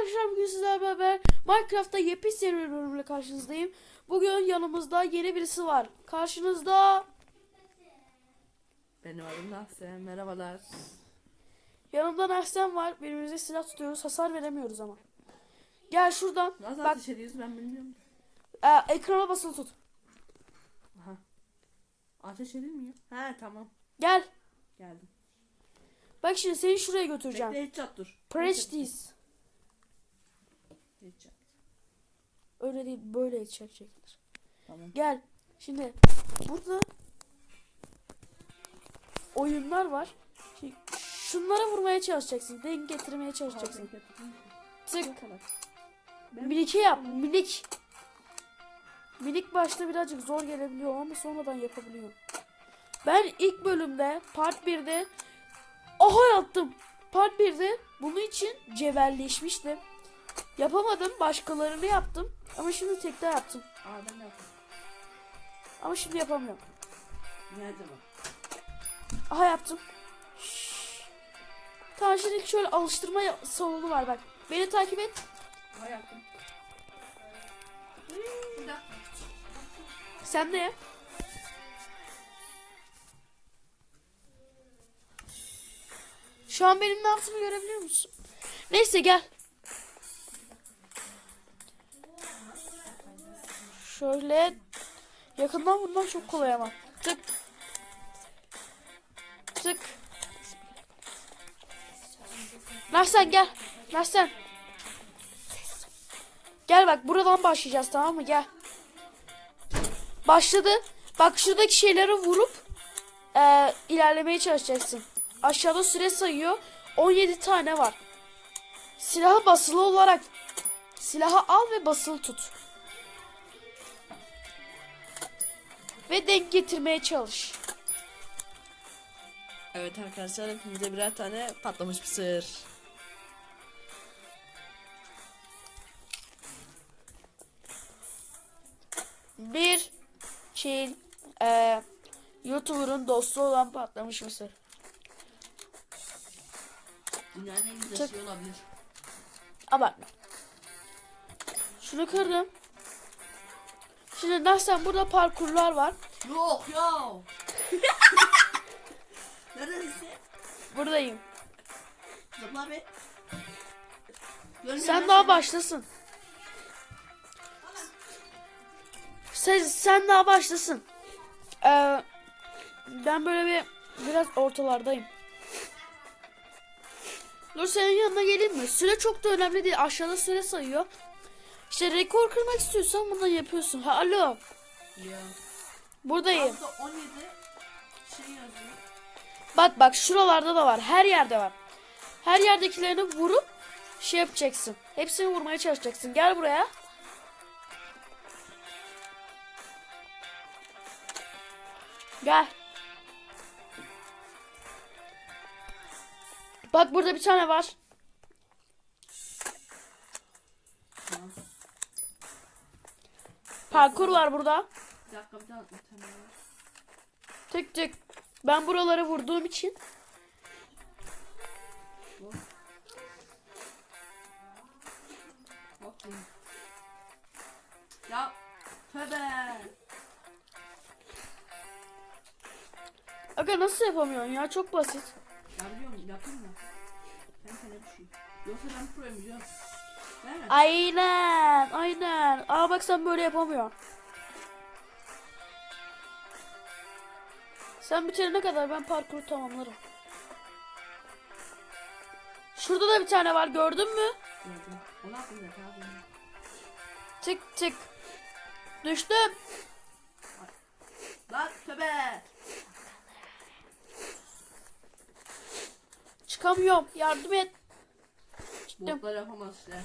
arkadaşlar bugün sizlerle beraber Minecraft'ta yepyeni seri bir bölümle karşınızdayım. Bugün yanımızda yeni birisi var. Karşınızda Benim adım Nahsen. Merhabalar. yanımda Ersen var. Birbirimize silah tutuyoruz. Hasar veremiyoruz ama. Gel şuradan. Nasıl Bak ateş ediyoruz ben bilmiyorum. e, ekrana basılı tut. Aha. Ateş edilmiyor. He tamam. Gel. Geldim. Bak şimdi seni şuraya götüreceğim. Bekle headshot dur. Preach this. Headshot. Öyle değil böyle çekecekler. Tamam. Gel. Şimdi burada oyunlar var. Şimdi şunlara vurmaya çalışacaksın. Denk getirmeye çalışacaksın. Tık. Minik'i yap. Minik. Minik başta birazcık zor gelebiliyor ama sonradan yapabiliyor. Ben ilk bölümde part 1'de aha yaptım. Part 1'de bunun için cebelleşmiştim. Yapamadım. Başkalarını yaptım. Ama şimdi tekrar yaptım. Aa ben de yapayım. Ama şimdi yapamıyorum. Nerede bak? Aha yaptım. Şşş. Tamam şimdi şöyle alıştırma ya- salonu var bak. Beni takip et. Aa yaptım. Sen de yap. Şu an benim ne yaptığımı görebiliyor musun? Neyse gel. Şöyle yakından vurmak çok kolay ama. Tık. Tık. Narsen gel. Narsen. Gel bak buradan başlayacağız tamam mı? Gel. Başladı. Bak şuradaki şeyleri vurup eee, ilerlemeye çalışacaksın. Aşağıda süre sayıyor. 17 tane var. Silahı basılı olarak silahı al ve basılı tut. Ve denk getirmeye çalış. Evet arkadaşlar hepimize birer tane patlamış mısır. Bir Çin eee YouTuber'ın dostu olan patlamış mısır. Dünyanın en güzel şey olabilir. Abartma. Şunu kırdım. Şimdi Nahsen burada parkurlar var. Yok ya. Neredesin? Buradayım. Zıpla be. Sen daha başlasın. Sen, sen daha başlasın. Ee, ben böyle bir biraz ortalardayım. Dur senin yanına geleyim mi? Süre çok da önemli değil. Aşağıda süre sayıyor. İşte rekor kırmak istiyorsan bunu yapıyorsun. Ha, alo. Ya. Buradayım. Altta 17 şey yazıyor. Bak bak şuralarda da var. Her yerde var. Her yerdekilerini vurup şey yapacaksın. Hepsini vurmaya çalışacaksın. Gel buraya. Gel. Bak burada bir tane var. Tamam. Parkur var burada. Bir dakika bir tane bir tane var. Tık tık. Ben buraları vurduğum için Hop. Hop. Ya tövbe. Aga nasıl yapamıyorsun ya? Çok basit. Ya biliyorum yapayım da. Ben sana bir şey. Yoksa ben proyum. Değil mi? Aynen, aynen. Aa bak sen böyle yapamıyorsun. Sen bitirene kadar ben parkuru tamamlarım. Şurada da bir tane var gördün mü? Gördüm. Onu aklımda kaldı. Tık tık. Düştüm. Lan tövbe. Çıkamıyorum. Yardım et. Çıktım. Botlar yapamaz işte.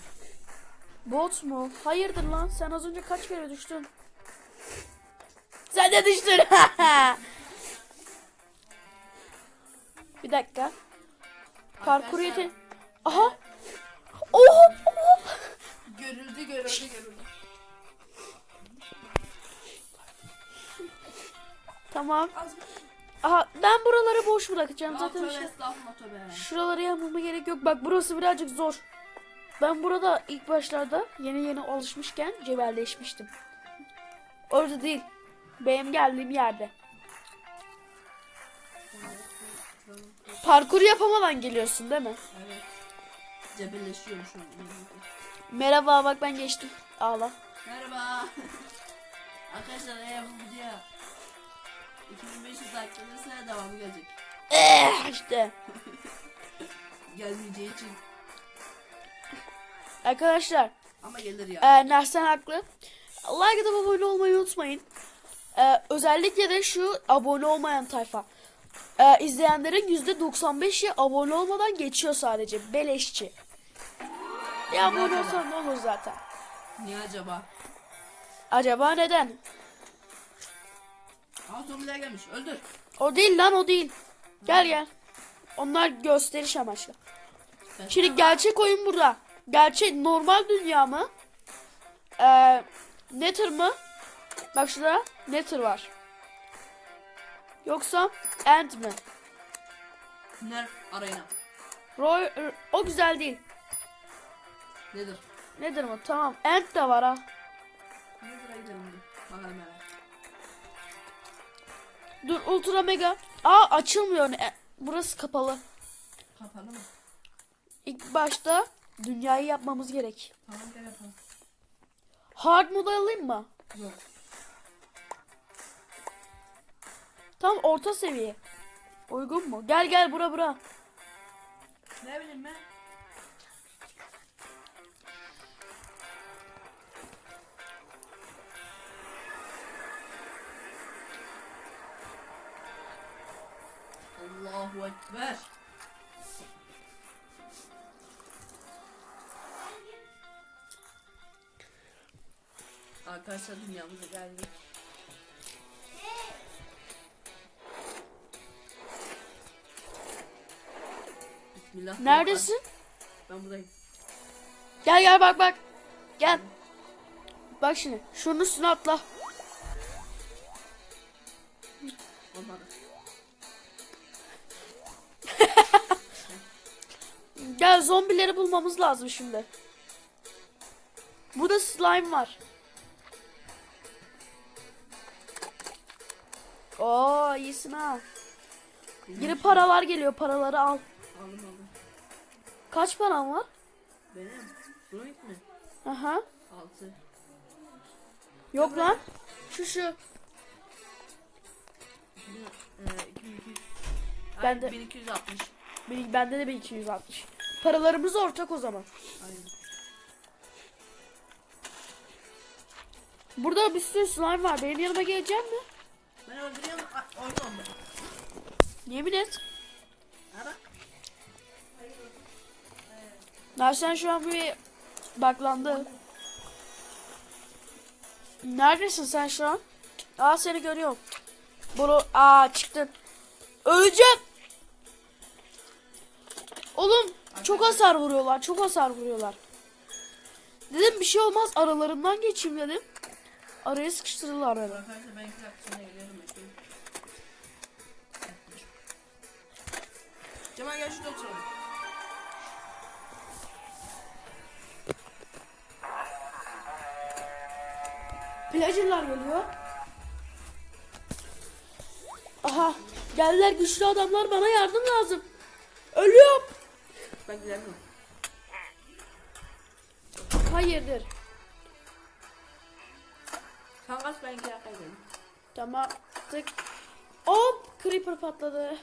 Bot mu? Hayırdır lan? Sen az önce kaç kere düştün? Sen de düştün. bir dakika. Parkur yeti. Aha. Oha. oha. Görüldü görüldü görüldü. Tamam. Aha ben buraları boş bırakacağım zaten. Şey, şuraları yapmama gerek yok. Bak burası birazcık zor. Ben burada ilk başlarda yeni yeni alışmışken cebelleşmiştim. Orada değil. Benim geldiğim yerde. Parkur yapamadan geliyorsun değil mi? Evet. Cebelleşiyorum şu an. Merhaba bak ben geçtim. Ağla. Merhaba. Arkadaşlar eğer bu video 2500 like gelirse devamı gelecek. Eh, işte. Gelmeyeceği için. Arkadaşlar Ama gelir ya. e, Nersen haklı. Like atıp abone olmayı unutmayın. E, özellikle de şu abone olmayan tayfa. E, izleyenlerin %95'i abone olmadan geçiyor sadece. Beleşçi. Ya abone olsan ne olur zaten. Niye acaba? Acaba neden? Aa zombiler gelmiş. Öldür. O değil lan o değil. Gel gel. Onlar gösteriş amaçlı. Şimdi gerçek oyun burada. Gerçek normal dünya mı? Ee, Nether mı? Bak şurada Nether var. Yoksa End mi? Nerf arena. Roy, o güzel değil. Nedir? Nedir mi? Tamam. End de var ha. Nedir'e gidelim. Bakalım hemen. Dur Ultra Mega. Aa açılmıyor. E, Burası kapalı. Kapalı mı? İlk başta dünyayı yapmamız gerek. Tamam gel yapalım. Hard mode alayım mı? Yok. Tam orta seviye. Uygun mu? Gel gel bura bura. Ne bileyim ben? Allahu Ekber. Arkadaşlar dünyamıza geldik. Bismillah. Neredesin? Ben buradayım. Gel gel bak bak. Gel. Bak şimdi. Şunun üstüne atla. Olmadı. Gel zombileri bulmamız lazım şimdi. Burada slime var. Oo iyisin ha. Yeni paralar geliyor. Paraları al. Aldım aldım. Kaç paran var? Benim. Buna gitme. Aha. Altı. Yok lan. Şu şu. Bin- e, 2200. Ben de- 1260. Bir- Bende de bir 260. Paralarımız ortak o zaman. Aynen. Burada bir sürü slime var. Benim yanıma gelecek mi? Ben öldürüyorum. Ay, Oyun oldu. Yemin et. Ara. Narsen şu an bir baklandı. Neredesin sen şu an? Aa seni görüyorum. Bunu aa çıktın. Öleceğim. Oğlum çok hasar vuruyorlar. Çok hasar vuruyorlar. Dedim bir şey olmaz aralarından geçeyim dedim. Araya sıkıştırdılar beni. Cemal gel şurada oturalım. Plajırlar geliyor. Aha geldiler güçlü adamlar bana yardım lazım. Ölüyorum. Ben gidemiyorum. Hayırdır. Sen kaç ben iki dakika gidelim. Tamam. Tık. Hop. Creeper patladı.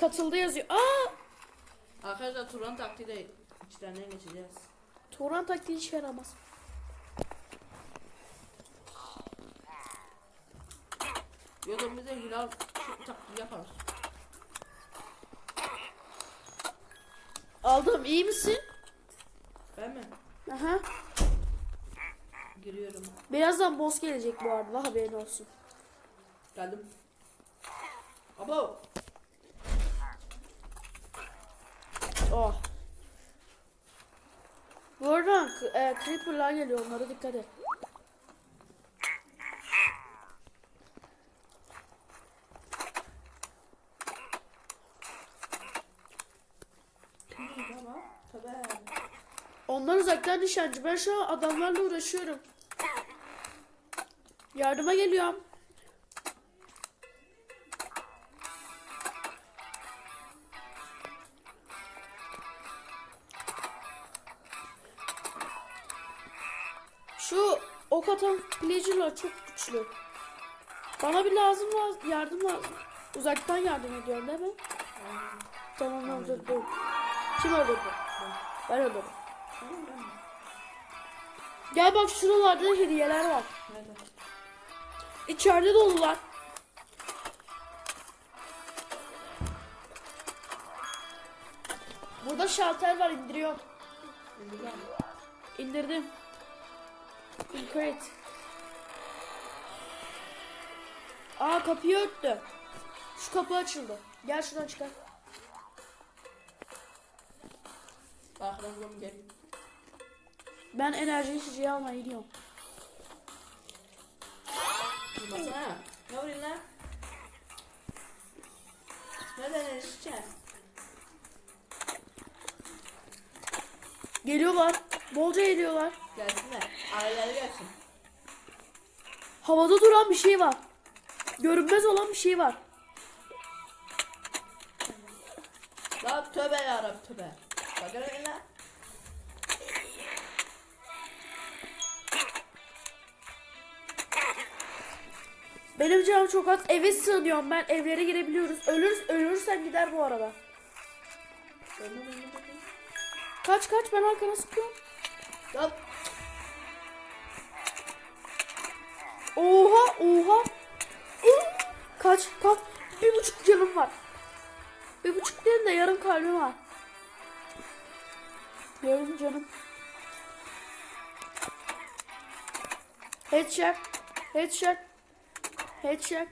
Katıldı yazıyor. Aa! Arkadaşlar Turan taktiğiyle içlerinden geçeceğiz. Turan taktiği işe yaramaz. Ya da bize hilal taktiği yaparız. Aldım. iyi misin? Ben mi? Aha. Giriyorum. Birazdan boss gelecek bu arada. Haberin olsun. Geldim. Abo. Oh. Buradan e, creeper'lar geliyor. Onlara dikkat et. Onlar uzaktan nişancı. Ben şu an adamlarla uğraşıyorum. Yardıma geliyorum. Şu ok atan pillager'lar çok güçlü. Bana bir lazım lazım, yardım lazım. Uzaktan yardım ediyorum değil mi? Tamam öldürdüm. Kim öldürdü? Ben öldürdüm. Tamam. Gel bak şuralarda hediyeler var. Nerede? İçeride dolular. Burada şalter var indiriyorum. İndirdim. Increte. Aa kapıyı örttü. Şu kapı açıldı. Gel şuradan çıkar. Bak ben gel. Ben enerji içeceği almaya gidiyorum. Durmasana. Ne vuruyorsun lan? Nereden erişeceğiz? Geliyorlar. Bolca geliyorlar. Gelsinler. Aileleri gelsin. Havada duran bir şey var. Görünmez olan bir şey var. La tövbe yarabbim tövbe. Bak hele lan. Benim canım çok az. Eve sığınıyorum ben. Evlere girebiliyoruz. Ölürüz, ölürsen gider bu arada. Kaç kaç ben arkana sıkıyorum. Lan Oha oha. Kaç kaç. Bir buçuk canım var. Bir buçuk değil de yarım kalbim var. Yarım canım. Headshot. Headshot. Headshot.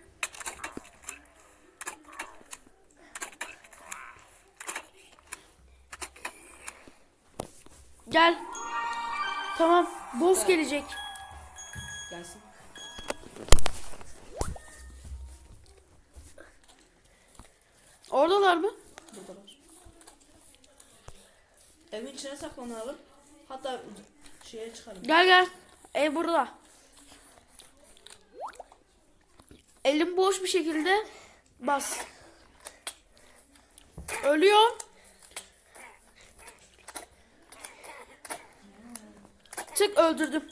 Gel. Tamam. Boss Evet. gelecek. gelsin. Oradalar mı? Buradalar. Evin içine saklanalım. Hatta şeye çıkalım. Gel gel. Ev burada. Elim boş bir şekilde bas. Ölüyor. Tık öldürdüm.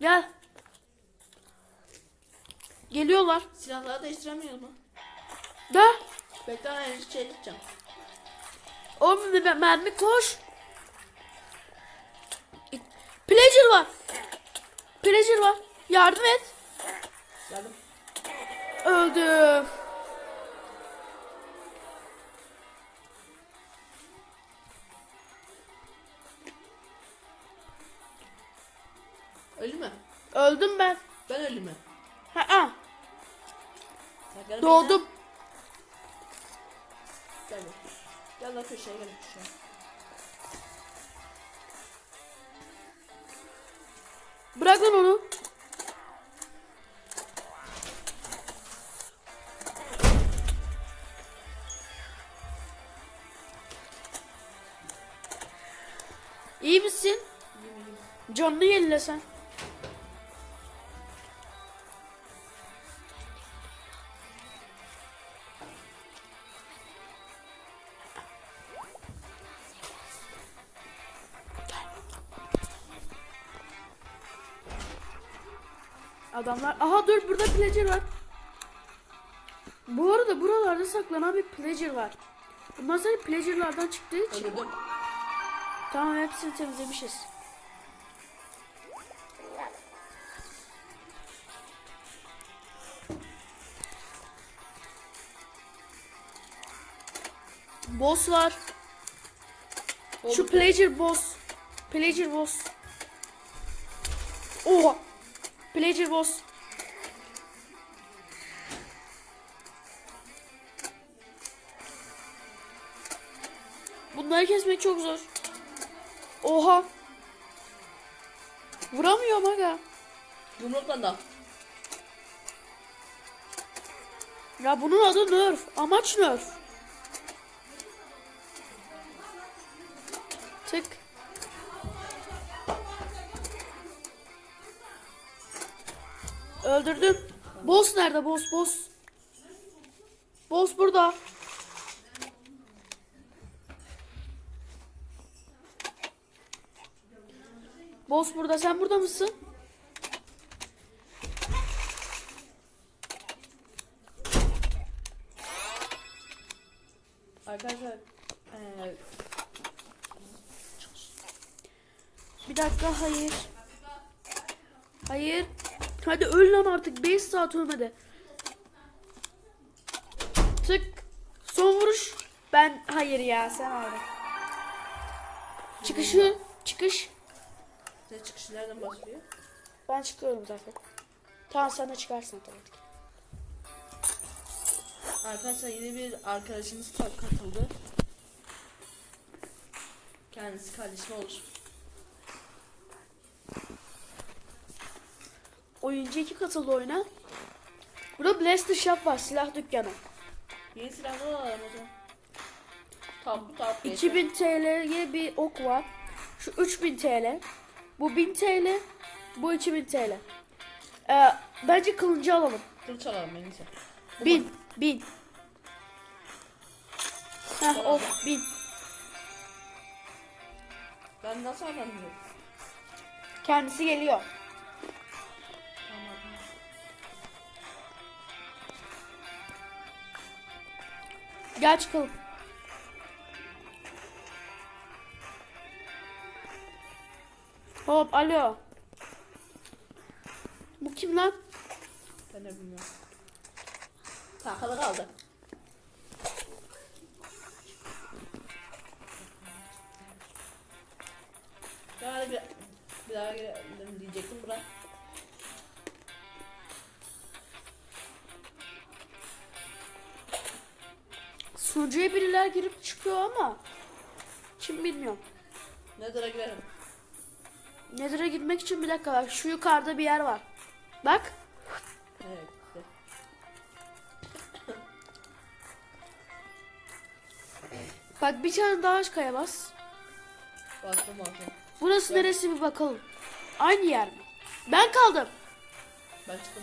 Gel. Geliyorlar. Silahları değiştiremiyor mu? Gel. Bekle ben şey gideceğim. Oğlum bir mer- mermi koş. Pleasure var. Pleasure var. Yardım et. Geldim. Öldüm. Ölü mü? Öldüm ben. Ben ölü mü? Ha -ha. Doğdum. Gel. Gel lan köşeye gel köşeye. Bırak lan onu. Misin? Canını yenile sen. Adamlar... Aha dur burada pillager var. Bu arada buralarda saklanan bir pillager var. Bunlar senin pillagerlardan çıktığı için. Öldürdüm. Tamam hepsini temizlemişiz. Boss var. Şu. Pleasure boss. Pleasure boss. Oha. Pleasure boss. Bunları kesmek çok zor. Oha. Vuramıyorum aga. Yumrukla da. Ya bunun adı nerf. Amaç nerf. Tık. Öldürdüm. Boss nerede? Boss, boss. Boss burada. Boss burada. Sen burada mısın? Arkadaşlar eee Bir dakika hayır. Hayır. Hadi öl lan artık 5 saat ölmedi. Tık. Son vuruş. Ben hayır ya sen aldın. Çıkışı. Çıkış. Çıkış nereden başlıyor? Ben çıkıyorum zaten. Tamam sen de çıkarsın tabii. Arkadaşlar yeni bir arkadaşımız ka- katıldı. Kendisi kardeşim olur. Oyuncu 2 katıldı oyuna. Burada Blaster Shop var silah dükkanı. Yeni silahlar alalım o zaman. Tam tam. 2000 TL'ye bir ok var. Şu 3000 TL. Bu 1000 TL. Bu 2000 TL. Ee, bence kılıncı alalım. Kılıç alalım en iyisi. Bu Bin. mu? Bin. Heh o bin. Ben nasıl anlamıyorum? Kendisi geliyor. Tamam. Gel Hop alo. Bu kim lan? Ben de bilmiyorum. Takılı kaldı. Yani bir, bir daha girelim diyecektim bırak. Sunucuya biriler girip çıkıyor ama. Kim bilmiyorum. Nether'a girelim. Nether'a gitmek için bir dakika bak. Şu yukarıda bir yer var. Bak. Evet. Bak bir tane daha kaya bas. Bastım bastım. Burası neresi bir bakalım. Aynı yer mi? Ben kaldım. Ben çıktım.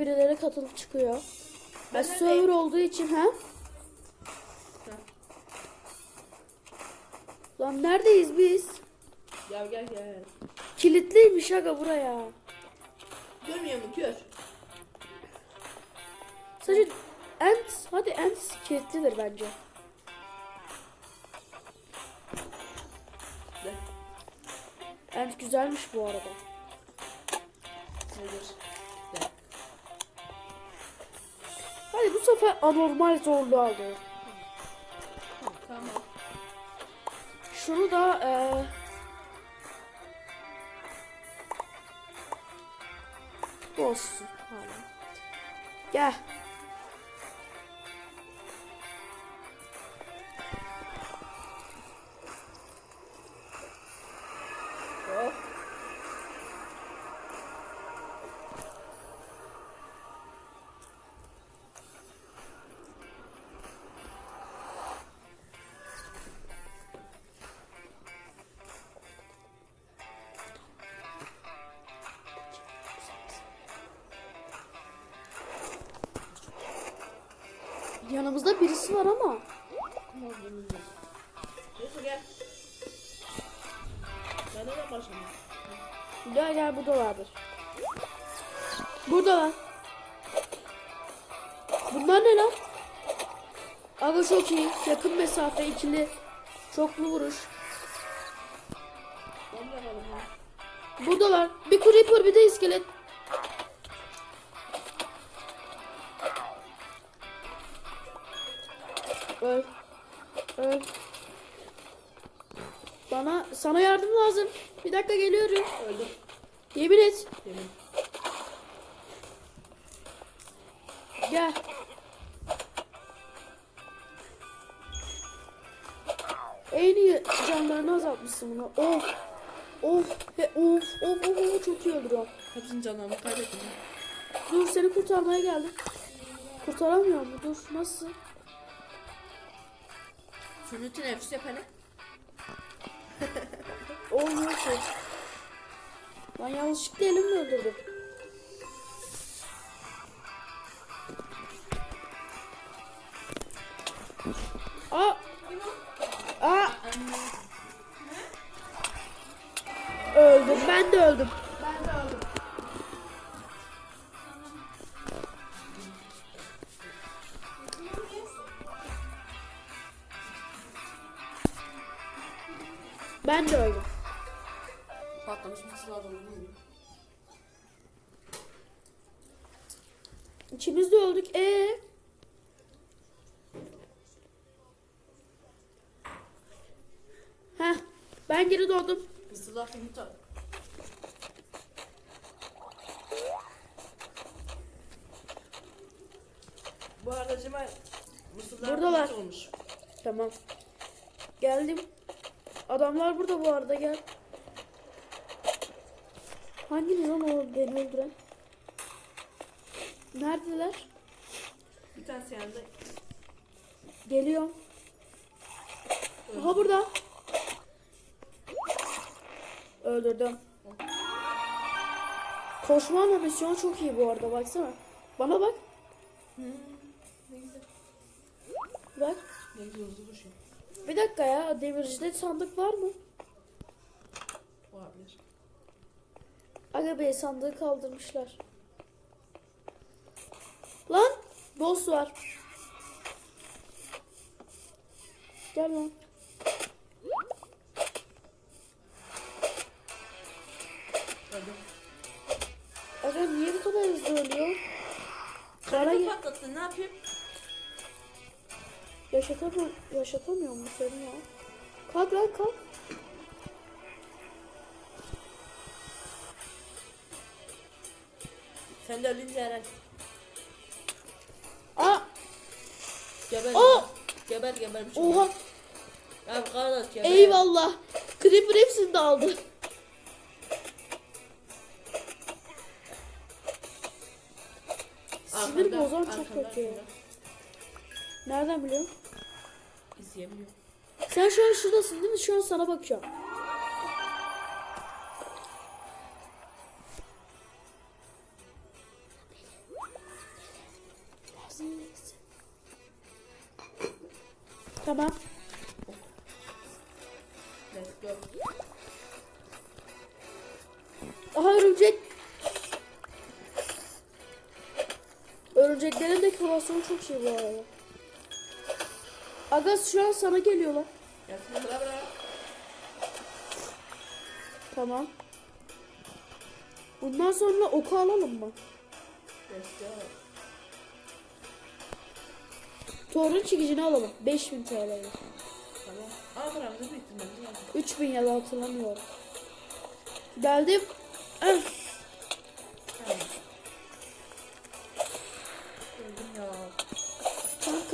Birileri katılıp çıkıyor. Ben server olduğu için ha? Lan neredeyiz biz? Gel gel gel. Kilitliymiş aga buraya. Görmüyor mu kör? Sadece Ant, hadi Ant kilitlidir bence. De. Ant güzelmiş bu arada. Nedir? Hadi bu sefer anormal zorluğu aldı. Tamam. Şunu da eee olsun. Gel. Yanımızda birisi var ama. Neyse gel. Gel gel burada vardır. Burada lan. Bunlar ne lan? Aga çok iyi. Yakın mesafe ikili. Çoklu vuruş. Buradalar. Bir creeper bir de iskelet. Sana yardım lazım. Bir dakika geliyorum. Öldüm. Yemin et. Yemin. Gel. En iyi canlarını azaltmışsın bunu. Of. Of. He, of. Of. Of. Of. Çok iyi öldürüyor. Hepsinin canlarını kaybettim. Dur seni kurtarmaya geldim. Kurtaramıyor mu? Dur. Nasıl? Sünnetin nefis yapana. Olmuyor ki. Ben yanlışlıkla elimle öldürdüm. Aa! Aa! Öldüm. Ben de öldüm. Ben de de öldüm. Patlamış mısırlar dolu değil. İkimiz de öldük. Ee? Heh. Ben geri doğdum. Mısırlar finito. Bu arada Cemal mısırlar Buradalar. olmuş. Tamam. Geldim. Adamlar burada bu arada gel. Hangi lan o beni öldüren? Neredeler? Bir tanesi yanında. Geliyorum. Aha burada. Öldürdüm. Koşma animasyonu çok iyi bu arada baksana. Bana bak. Ne güzel. Bak. Ne güzel hızlı koşuyor. Bir dakika ya. Demircide sandık var mı? Olabilir. Aga Bey sandığı kaldırmışlar. Lan boss var. Gel lan. Aga niye bu kadar hızlı ölüyor? Bana Karabı gel. patlattın ne yapayım? Yaşatamıyor, yaşatamıyor mu seni ya? Kalk lan kalk. Sen de ölünce Eren. Aa, Geber. Aa! Geber geber. bir şey oha. Ya kardeş geber. Eyvallah. Creeper hepsini de aldı. Sinir bozan çok arkada, kötü. arkada. Nereden biliyorsun? İzleyemiyorum. Sen şu an şuradasın değil mi? Şu an sana bakıyorum. Bu arada. Agas şu an sana geliyorlar. Yatsın bırak bırak. Tamam. Bundan sonra oku alalım mı? Torun çekicini alalım. 5000 TL'ye. Tamam. Aa paramızı biriktirmemiz lazım. 3000 ya da hatırlamıyorum. Geldim. Eh,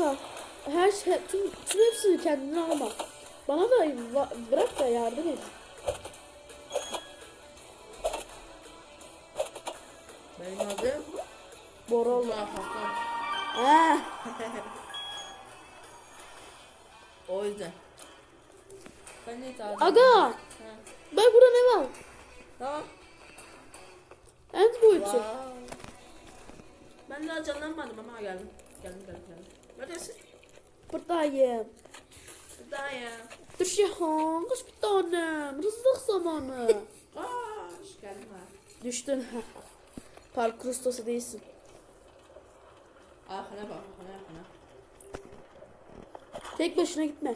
kanka. Her şey, tüm, tüm hepsini kendine alma. Bana da bırak da yardım et. Benim adım Borol. Ah, O yüzden. Ben ne tarzım? Aga. Ha. bak burada ne var? Tamam. End boyutu. Wow. Ben daha canlanmadım ama geldim. Geldim geldim geldim. Neredesin? Buradayım. Daha ya. Düşüyorsun. Kış bir tanem. Rızık zamanı. Geldin ha. Düştün. Parkur ustası değilsin. Arkana bak, arkana arkana. Tek başına gitme.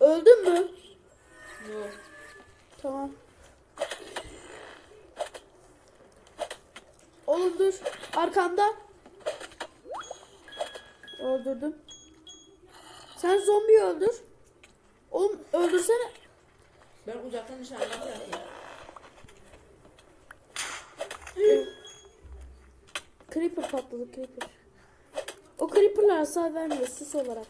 Öldün mü? Yok. Tamam. Oğlum dur. Arkanda. Öldürdüm. Sen zombiyi öldür. Oğlum öldürsene. Ben uzaktan nişanlı. Creeper patladı Creeper. O Creeper'lar hasar vermiyor sus olarak.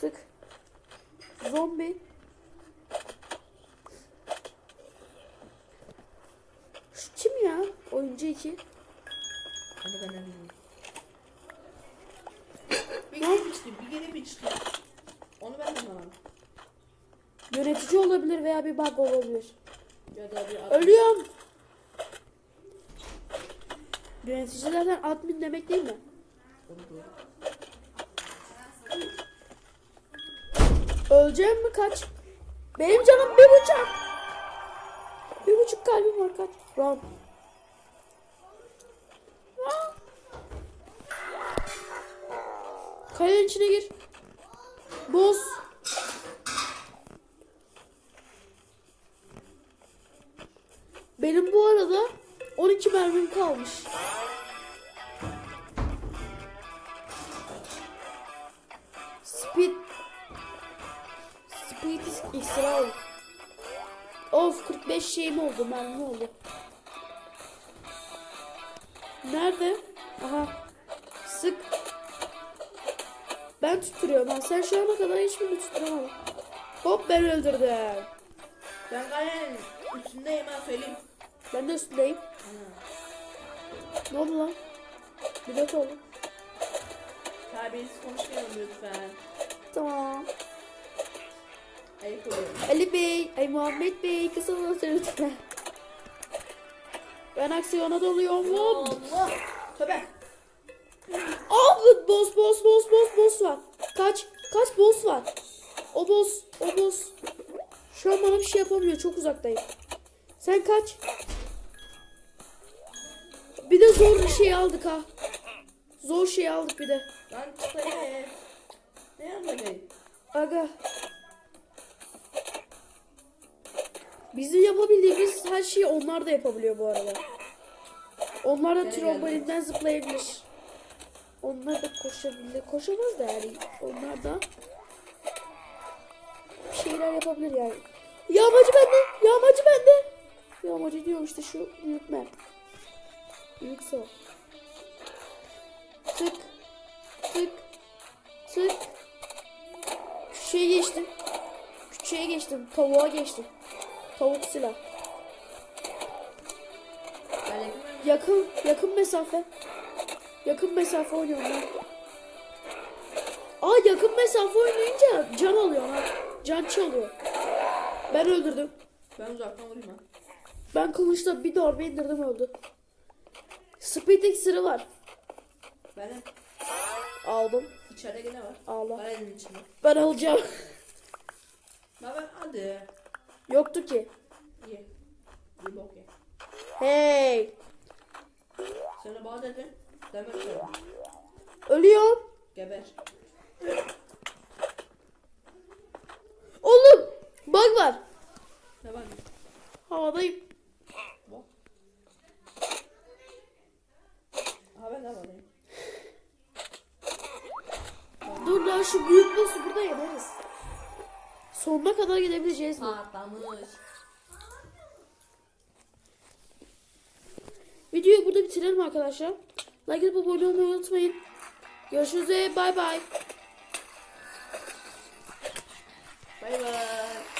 Tık. Zombi. Şu kim ya? Oyuncu 2. Hadi ben de geri bir çıkıyor. Onu ben de anlamadım. Yönetici olabilir veya bir bug olabilir. Ya da bir Ölüyorum. Yöneticilerden admin demek değil mi? Öleceğim mi kaç? Benim canım bir buçuk. Bir buçuk kalbim var kaç. Run. Kayanın içine gir. Boz. Benim bu arada 12 mermim kalmış. Speed Speed iksira. Of 45 şeyim oldu mermi oldu. Nerede? Aha. Sık. Ben tutturuyorum ha. Sen şu ana kadar hiçbirini tutturamadın. Hop ben öldürdüm. Ben gayenin üstündeyim ben söyleyeyim. Ben de üstündeyim. Ne oldu lan? Bir dakika oldu. Terbiyesiz konuşmayalım lütfen. Tamam. Ayıp oluyor. Ali Bey, ay Muhammed Bey kısa olsun lütfen. Ben aksiyona doluyorum. Hop. Allah. Tövbe. Aa boss boss boss boss boss var. Kaç kaç boss var. O boss o boss. Şu an bana bir şey yapamıyor çok uzaktayım. Sen kaç. Bir de zor bir şey aldık ha. Zor şey aldık bir de. Lan çıkayım. Ne yapayım? Aga. Bizim yapabildiğimiz her şeyi onlar da yapabiliyor bu arada. Onlar da Nereye trombolinden zıplayabilir. Onlar da koşabilir. Koşamaz da yani. Onlar da bir şeyler yapabilir yani. Yağmacı bende. Yağmacı bende. Yağmacı diyor işte şu büyük mer. Büyük sol. Tık. Tık. Tık. Küçüğe geçtim. Küçüğe geçtim. Tavuğa geçtim. Tavuk silah. Yakın yakın mesafe. Yakın mesafe oynuyorum ben. Aa yakın mesafe oynayınca can alıyor ha. Can çalıyor. Ben öldürdüm. Ben uzaktan vurayım ha. Ben kılıçla bir darbe indirdim öldü. Speed iksiri var. Benim Aldım. içeride gene var. Ağla. Gayenin içinde. Ben alacağım. Ben ben hadi. Yoktu ki. İyi. İyi bok ye. Hey. Sana bağ dedim. Demek söyle. Ölüyorum. Geber. Oğlum. Bug var. Ne var? Havadayım. Varayım. Dur lan şu büyük boss'u burada yeneriz. Sonuna kadar gidebileceğiz mi? Patlamış. Videoyu burada bitirelim arkadaşlar. Like atıp abone olmayı unutmayın. Görüşürüz ve bay bay. Bay bay.